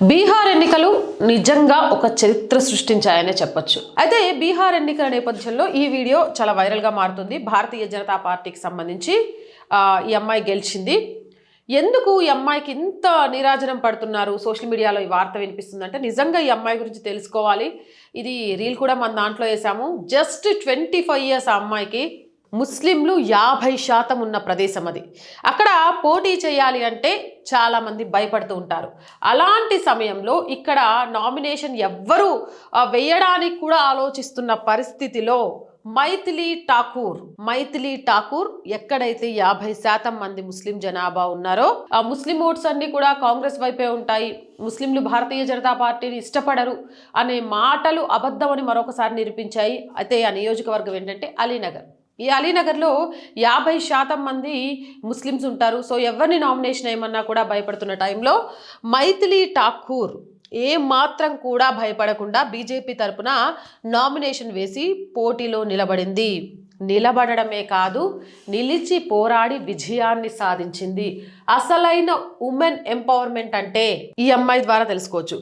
బీహార్ ఎన్నికలు నిజంగా ఒక చరిత్ర సృష్టించాయనే చెప్పొచ్చు. అయితే బీహార్ ఎన్నికల నేపథ్యంలో ఈ వీడియో చాలా వైరల్గా మారుతుంది. భారతీయ జనతా పార్టీకి సంబంధించి ఈ అమ్మాయి గెలిచింది. ఎందుకు ఈ అమ్మాయికి ఇంత నీరాజనం పడుతున్నారు? సోషల్ మీడియాలో ఈ వార్త వినిపిస్తుందంటే నిజంగా ఈ అమ్మాయి గురించి తెలుసుకోవాలి. ఇది రీల్ కూడా మన దాంట్లో వేసాము. జస్ట్ ట్వంటీ ఫైవ్ ఇయర్స్ ఆ అమ్మాయికి ముస్లింలు యాభై శాతం ఉన్న ప్రదేశం అది. అక్కడ పోటీ చేయాలి అంటే చాలామంది భయపడుతూ ఉంటారు. అలాంటి సమయంలో ఇక్కడ నామినేషన్ ఎవ్వరూ వేయడానికి కూడా ఆలోచిస్తున్న పరిస్థితిలో మైథిలి ఠాకూర్ మైథిలి ఠాకూర్ ఎక్కడైతే యాభై శాతం మంది ముస్లిం జనాభా ఉన్నారో ఆ ముస్లిం ఓట్స్ అన్ని కూడా కాంగ్రెస్ వైపే ఉంటాయి. ముస్లింలు భారతీయ జనతా పార్టీని ఇష్టపడరు అనే మాటలు అబద్ధమని మరొకసారి నిరూపించాయి. అయితే ఆ నియోజకవర్గం ఏంటంటే అలీనగర్. ఈ అలీనగర్లో యాభై శాతం మంది ముస్లిమ్స్ ఉంటారు. సో ఎవరిని నామినేషన్ ఏమన్నా కూడా భయపడుతున్న టైంలో మైథిలీ ఠాకూర్ ఏ మాత్రం కూడా భయపడకుండా బీజేపీ తరపున నామినేషన్ వేసి పోటీలో నిలబడింది. నిలబడడమే కాదు నిలిచి పోరాడి విజయాన్ని సాధించింది. అసలైన ఉమెన్ ఎంపవర్మెంట్ అంటే ఈ అమ్మాయి ద్వారా తెలుసుకోవచ్చు.